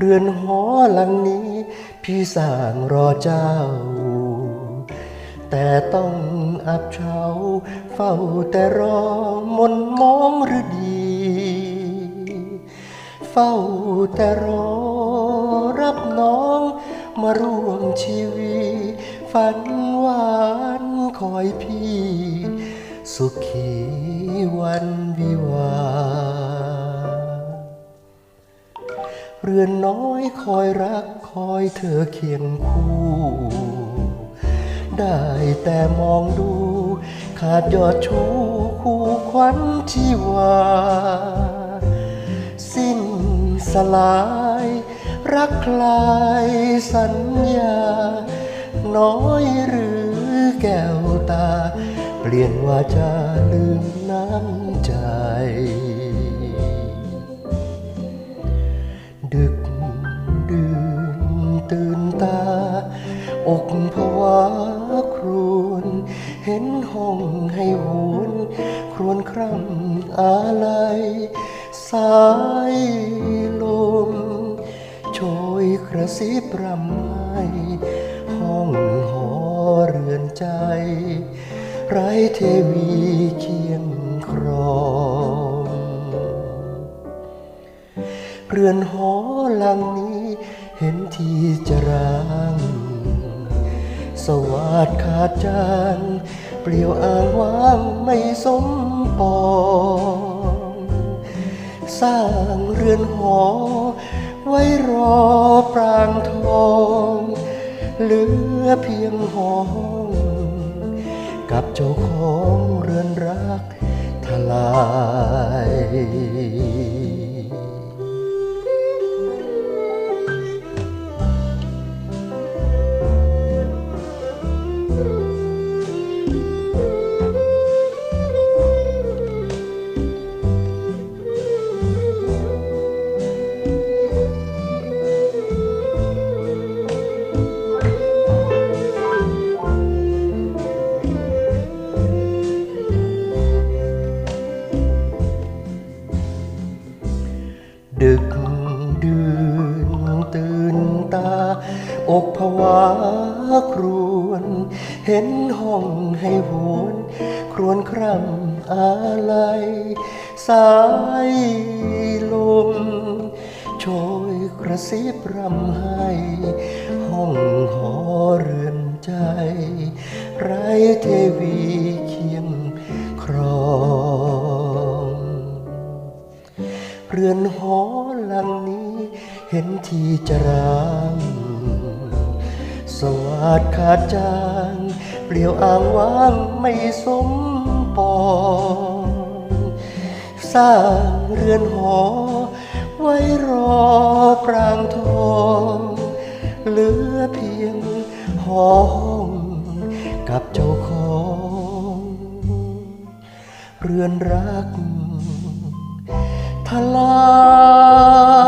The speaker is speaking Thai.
เรือนหอหลังนี้ พี่สร้างรอเจ้า แต่ต้องอับเฉาเฝ้าแต่รอมนมองหรือดี เฝ้าแต่รอรับน้องมาร่วมชีวิตฝันหวานคอยพี่ สุขีวันวิวา เรือนน้อยคอยรักคอยเธอเคียงคู่ ได้แต่มองดู ขาดยอดชูคู่ควันชีวา สิ้นสลาย รักคลายสัญญา น้อยหรือแก้วตา เปลี่ยนว่าจะลืมน้ำใจ อกผวาครวนเห็นห้องให้หวนครวนคร่ำอาลัย สายลมโชยกระซิบรำไห้ห้องหอเรือนใจ ไร้เทวีเคียงครองเรือนหอหลังนี้เห็นที่จะร้าง สวัสดขาดจานเปลี่ยวอ่างว่างไม่สมปองสร้างเรือนหอ ไว้รอปรางทอง เหลือเพียงหอห้อง กับเจ้าของ ตา อกผวาครวน เห็นห้องให้หวน ครวนคร่ำอาลัย สายลมโชยกระซิบรำไห้ห้องหอเรือนใจ ไรเทวีเคียงครองเรือนหอหลังนี้ เห็นทีจะร้างสวัสดขาดจางเปลี่ยวอ่างว่างไม่สมปองสร้างเรือนหอ ไว้รอปรางทองเหลือเพียงหอห้องกับเจ้าของ เรือนรักทลาย